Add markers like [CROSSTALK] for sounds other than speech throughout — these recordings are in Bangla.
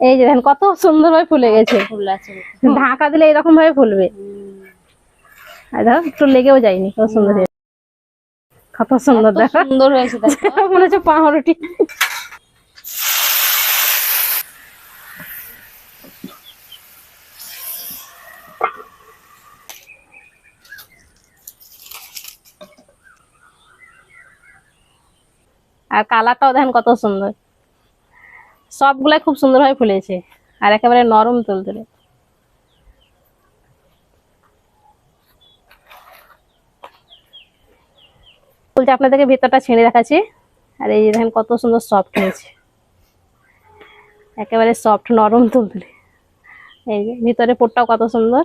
এই যে দেখেন কত সুন্দর ভাবে ফুলে গেছে। ফুল আছে। ঢাকা দিলে এরকম ভাবে ফুলবে। আর দেখো একটু লেগেও যায়নি কত সুন্দর। কত সুন্দর দেখো। সুন্দর হয়েছে [LAUGHS] মনে হচ্ছে পাউরুটি আর কালারটাও দেখেন কত সুন্দর। সবগুলাই খুব সুন্দরভাবে ফুলেছে। আর একেবারে নরম তুলতুলে ফুলটা আপনাদেরকে ভেতরটা ছেড়ে দেখাচ্ছি। আর এই যে দেখেন কত সুন্দর সফট হয়েছে। একেবারে সফট নরম তুলতুলে এই যে, ভিতরে পোটটাও কত সুন্দর।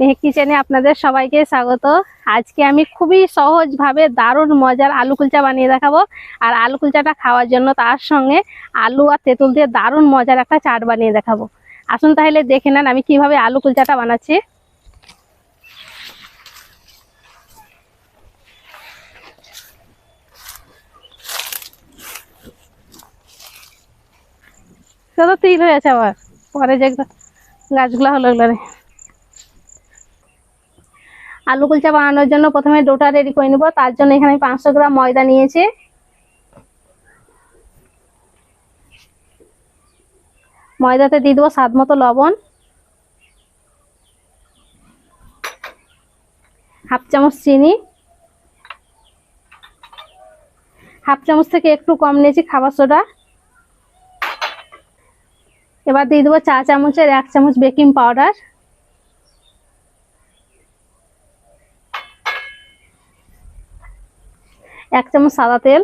মেহেক কিচেনে আপনাদের সবাইকে স্বাগত। আজকে আমি খুবই সহজভাবে দারুণ মজার আলু কুলচা বানিয়ে দেখাবো। আর আলু কুলচাটা খাওয়ার জন্য তার সঙ্গে আলু আর তেঁতুল দিয়ে দারুণ মজার একটা চাট বানিয়ে দেখাবো। আসুন তাহলে দেখে নেন আমি কীভাবে আলু কুলচাটা বানাচ্ছি। তো তিল হয়েছে আবার, পরে যে গাছগুলো হলো ওগুলো আলু কুলচা বানানোর জন্য প্রথমে ডোটা রেডি করে নেব। তার জন্য এখানে আমি পাঁচশো গ্রাম ময়দা নিয়েছি। ময়দাতে দিয়ে দেবো স্বাদ মতো লবণ। হাফ চামচ চিনি। হাফ চামচ থেকে একটু কম নিয়েছি খাবার সোডা। এবার দিয়ে দেবো চা চামচের এক চামচ বেকিং পাউডার। এক চামচ সাদা তেল।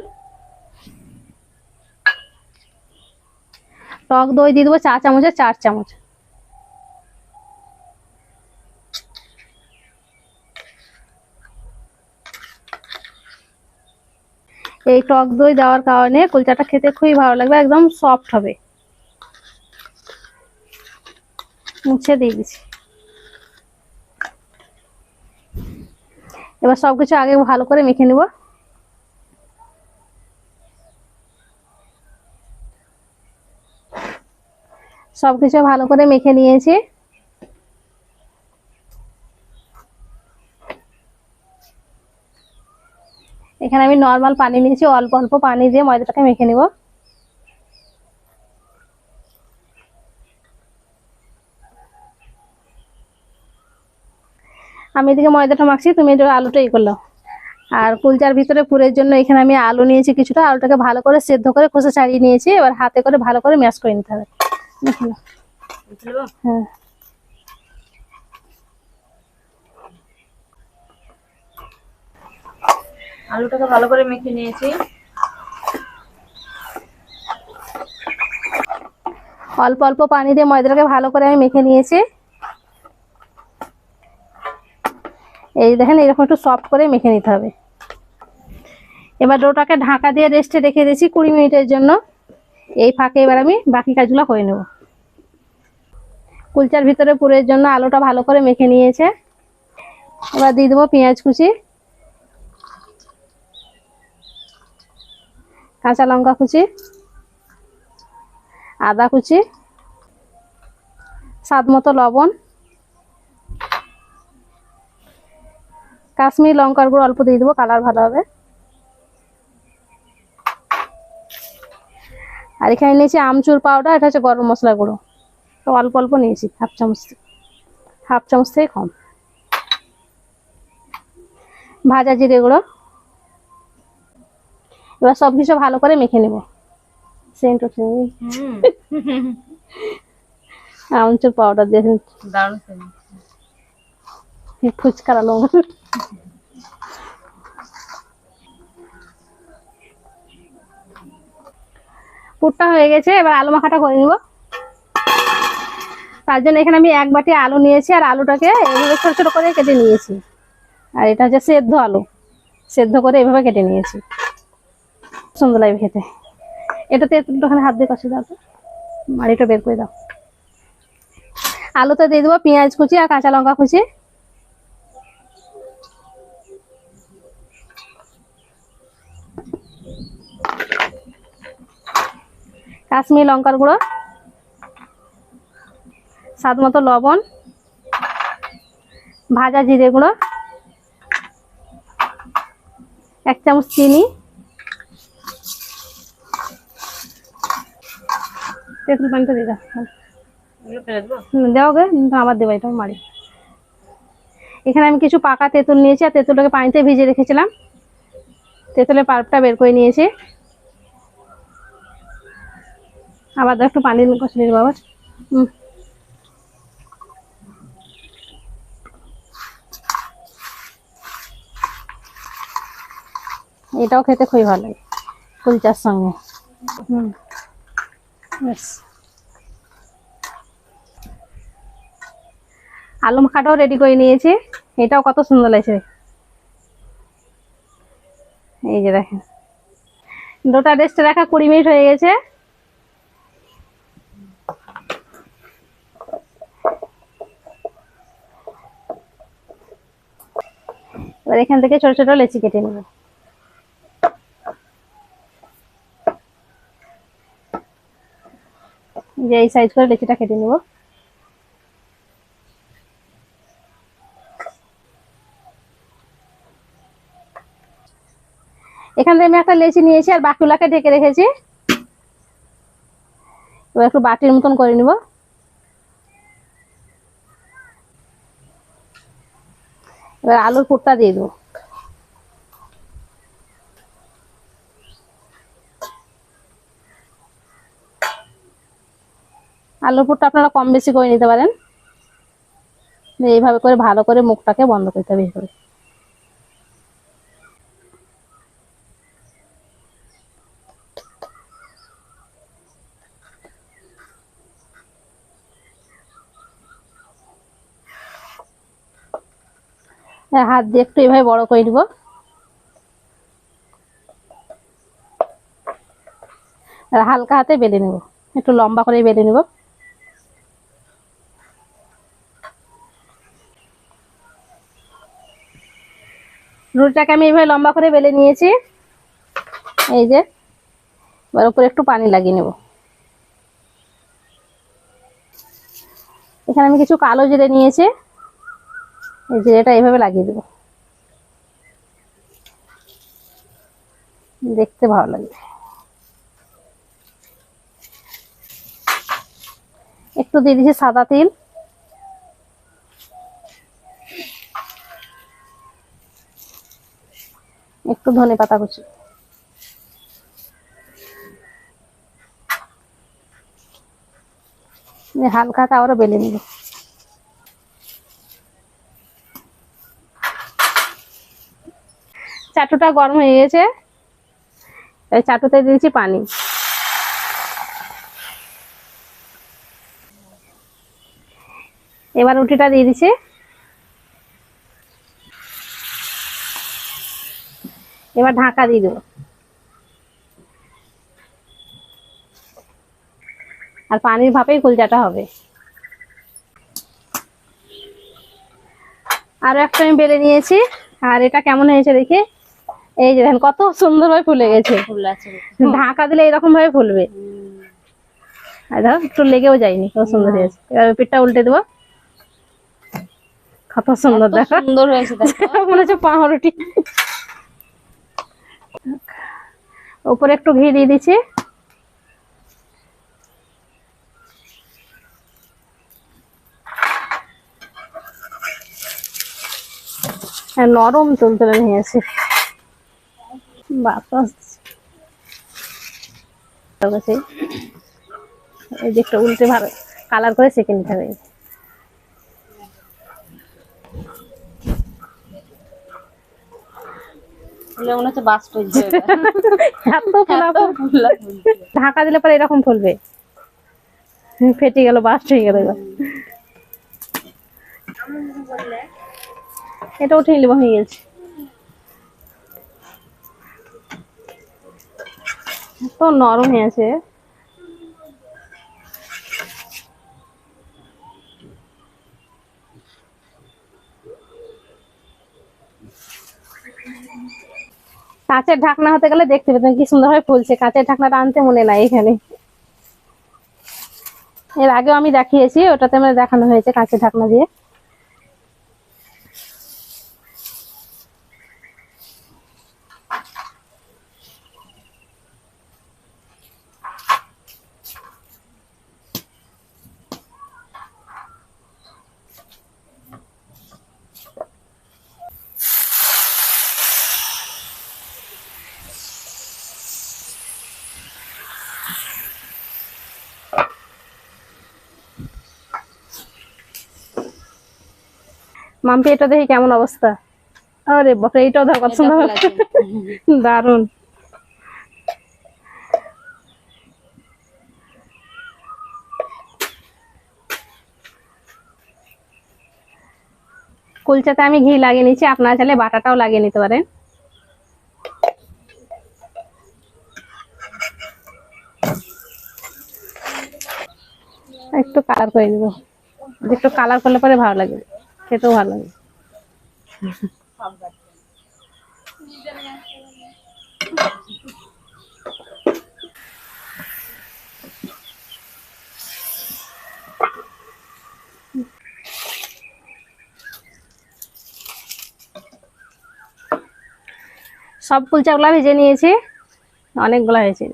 টক দই দিয়ে দেবো চা চামচে, চার চামচ। এই টক দই দেওয়ার কারণে কুলচাটা খেতে খুবই ভালো লাগবে, একদম সফট হবে। মুছে দিয়ে দিচ্ছি। এবার সবকিছু আগে ভালো করে মেখে নেব। সবকিছু ভালো করে মেখে নিয়েছি। এখানে আমি নর্মাল পানি নিয়েছি, অল্প অল্প পানি দিয়ে ময়দাটাকে মেখে নিব। আমি এদিকে ময়দাটা মাখছি, তুমি আলুটা ই করল। আর কুলচার ভিতরে পুরের জন্য এখানে আমি আলু নিয়েছি কিছুটা, আলুটাকে ভালো করে সেদ্ধ করে খোসা ছাড়িয়ে নিয়েছি, এবার হাতে করে ভালো করে ম্যাশ করে নিতে হবে। হ্যাঁ। আলুটাকে ভালো করে মেখে নিয়েছি। অল্প অল্প পানি দিয়ে ময়দাটাকে ভালো করে আমি মেখে নিয়েছি। এই দেখেন, এরকম একটু সফট করে মেখে নিতে হবে। এবার ডোটাকে ঢাকা দিয়ে রেস্টে রেখে দিয়েছি কুড়ি মিনিটের জন্য। এই ফাঁকে এবার আমি বাকি কাজগুলো করে নেব। কুলচার ভিতরে পুরের জন্য আলুটা ভালো করে মেখে নিয়েছে। এবার দিয়ে দেবো পেঁয়াজ কুচি, কাঁচা লঙ্কা কুচি, আদা কুচি, স্বাদ মতো লবণ, কাশ্মীর লঙ্কার গুঁড়ো অল্প দিয়ে দেবো, কালার ভালো হবে। আর এখানে নিয়েছি আমচুর পাউডার এটা হচ্ছে গরম মশলা গুঁড়ো। তো অল্প অল্প নিয়েছি হাফ চামচ হাফ চামচ থেকে কম। ভাজা জিরে গুঁড়ো। এবার সব কিছু ভালো করে মেখে নেব। সেন্ট উঠে আমচুর পাউডার দিয়ে দারুণ। ফুচকারা লঙ্কা পুরটা হয়ে গেছে, এবার আলু মাখাটা করে নিব। তার জন্য এখানে আমি এক বাটি আলু নিয়েছি, আর আলুটাকে এইভাবে ছোট ছোট করে কেটে নিয়েছি। আর এটা হচ্ছে সেদ্ধ আলু, সেদ্ধ করে এভাবে কেটে নিয়েছি। সুন্দর লাগবে খেতে। এটাতে একটুখানি হাত দিয়ে কষে দাও তো। মাড়িটা বের করে দাও। আলুতে দিয়ে দেবো পেঁয়াজ কুচি আর কাঁচা লঙ্কা কুচি। কাশ্মীর লঙ্কার গুঁড়ো স্বাদ মতো লবণ ভাজা জিরে গুঁড়ো এক চামচ চিনি তেঁতুল পানিটা দিয়ে দাও। গে আমার দেবো এটা মারি। এখানে আমি কিছু পাকা তেঁতুল নিয়েছি আর তেঁতুলটাকে পানিতে ভিজে রেখেছিলাম। তেঁতুলের পাল্পটা বের করে নিয়েছি। আবার একটু পানি কষে নিয়ে বাবা হুম। এটাও খেতে খুবই ভালো লাগে কুলচার সঙ্গে। আলু মাখাটাও রেডি করে নিয়েছি, এটাও কত সুন্দর লাগছে। এই যে দেখেন। দুটা রেস্টে রাখা কুড়ি মিনিট হয়ে গেছে। এবার এখান থেকে ছোট ছোট লেচি কেটে নেব। যে এই সাইজ করে লেচিটা কেটে নেব। এখান থেকে আমি একটা লেচি নিয়েছি আর বাকিগুলাকে ঢেকে রেখেছি। এবার একটু বাটির মতন করে নিব। এবার আলুর পুরটা দিয়ে দেবো। আলুর পুরটা আপনারা কম বেশি করে নিতে পারেন। এইভাবে করে ভালো করে মুখটাকে বন্ধ করতে হবে। এই হাত দিয়ে একটু এভাবে বড় করে নিব। হালকা হাতে বেলে নেব। একটু লম্বা করে বেলে নেব। রুটিটাকে আমি এইভাবে লম্বা করে বেলে নিয়েছি। এই যে, এবার উপরে একটু পানি লাগিয়ে নেব। এখানে আমি কিছু কালো জিরে নিয়েছি। এই জিরেটা এইভাবে লাগিয়ে দেবো। দেখতে ভালো লাগবে। একটু দিয়ে দিচ্ছি সাদা তিল। একটু ধনে পাতা কুচি। হালকা তাওয়ারও বেলে নিব। চাটুটা গরম হয়ে গেছে। এই চাটুতে দিয়েছি পানি। এবার রুটিটা দিয়ে দিচ্ছি। এবার ঢাকা দিয়ে দেবো। আর পানির ভাপেই কুলচাটা হবে। আরও একটা আমি বেলে নিয়েছি। আর এটা কেমন হয়েছে দেখি। এই যে দেখেন কত সুন্দর ভাবে ফুলে গেছে ঢাকা দিলে এরকম ভাবে ফুলবে দেখো একটু লেগেও যায়নি কত সুন্দর হয়েছে। এবার পিঠটা উল্টে দেবো। কত সুন্দর দেখো। সুন্দর হয়েছে মনে হচ্ছে পাউরুটি উপরে একটু ঘি দিয়ে দিচ্ছি। হ্যাঁ, নরম তুলতুলে নিয়েছে বাতাস। এই যে একটা উল্টে ভালো কালার করে সেকে নিতে হবে। [LAUGHS] ঢাকা দিলে পরে এরকম ফুলবে। ফেটে গেল বাস্ট হয়ে গেল এবার। এটা উঠে নিলে হয়ে গেছে। এত নরম হয়ে আছে। কাঁচের ঢাকনা হতে গেলে দেখতে পেতেন কি সুন্দর ভাবে ফুলছে। কাঁচের ঢাকনাটা আনতে মনে নাই এখানে। এর আগেও আমি দেখিয়েছি, ওটাতে আমার দেখানো হয়েছে কাঁচের ঢাকনা দিয়ে। মাম্পি এটা দেখি কেমন অবস্থা? আরে বাপরে এইটাও ধর কত সুন্দর। দারুণ কুলচাতে আমি ঘি লাগিয়ে নিচ্ছি আপনারা চাইলে বাটাটাও লাগিয়ে নিতে পারেন। একটু কালার করে নিব। একটু কালার করলে পরে ভালো লাগে খেতেও ভালো লাগে। সব কুলচাগুলো ভেজে নিয়েছি অনেকগুলো হয়েছে।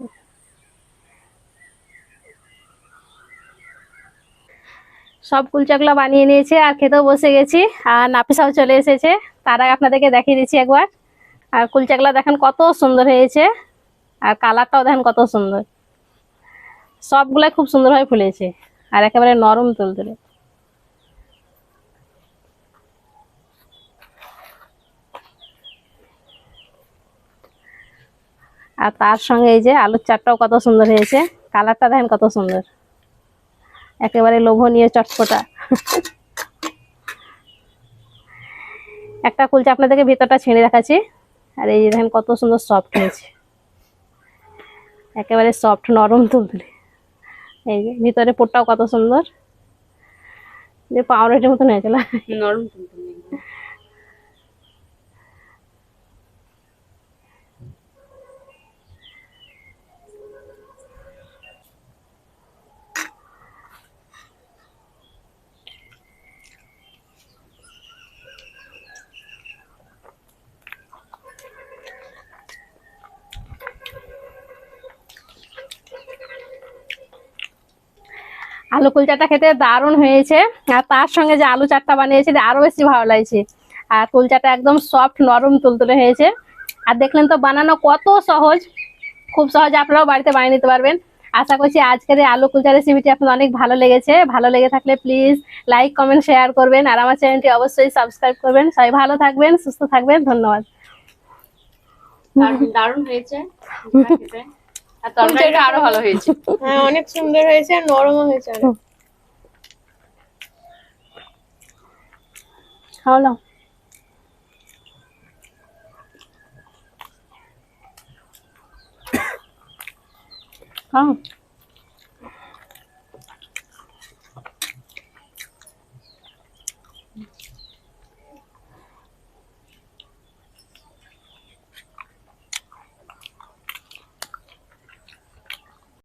সব কুলচাগুলো বানিয়ে নিয়েছি আর খেতেও বসে গেছি। আর নাপিসাও চলে এসেছে। তার আগে আপনাদেরকে দেখিয়ে দিচ্ছি একবার। আর কুলচাগুলো দেখেন কত সুন্দর হয়েছে। আর কালারটাও দেখেন কত সুন্দর। সবগুলাই খুব সুন্দরভাবে ফুলেছে। আর একেবারে নরম তুল তুলতুলে। আর তার সঙ্গে এই যে আলুর চাটটাও কত সুন্দর হয়েছে। কালারটা দেখেন কত সুন্দর। একেবারে লোভনীয় চটপটা। একটা কুলচা আপনাদেরকে ভেতরটা ছেড়ে দেখাচ্ছি। আর এই যে দেখেন কত সুন্দর সফট হয়েছে। একেবারে সফট নরম তুলতুলে। এই যে, ভিতরে পোটটাও কত সুন্দর। যে পাউরুটির মতন হয়েছিল। নরম তুলতুলে। আলু কুলচাটা খেতে দারুণ হয়েছে। আর তার সঙ্গে যে আলু চাটটা বানিয়েছে আরও বেশি ভালো লাগছে। আর কুলচাটা একদম সফট নরম তুলতুলে হয়েছে। আর দেখলেন তো বানানো কত সহজ। খুব সহজে আপনারাও বাড়িতে বানিয়ে নিতে পারবেন। আশা করছি আজকের এই আলু কুলচা রেসিপিটি আপনাদের অনেক ভালো লেগেছে। ভালো লেগে থাকলে প্লিজ লাইক কমেন্ট শেয়ার করবেন। আর আমার চ্যানেলটি অবশ্যই সাবস্ক্রাইব করবেন। সবাই ভালো থাকবেন সুস্থ থাকবেন। ধন্যবাদ। দারুণ হয়েছে। [LAUGHS] আর তরকারিটা আরও ভালো হয়েছে। হ্যাঁ অনেক সুন্দর হয়েছে আর নরমও হয়েছে অনেক। খাওয়া দাও খাও।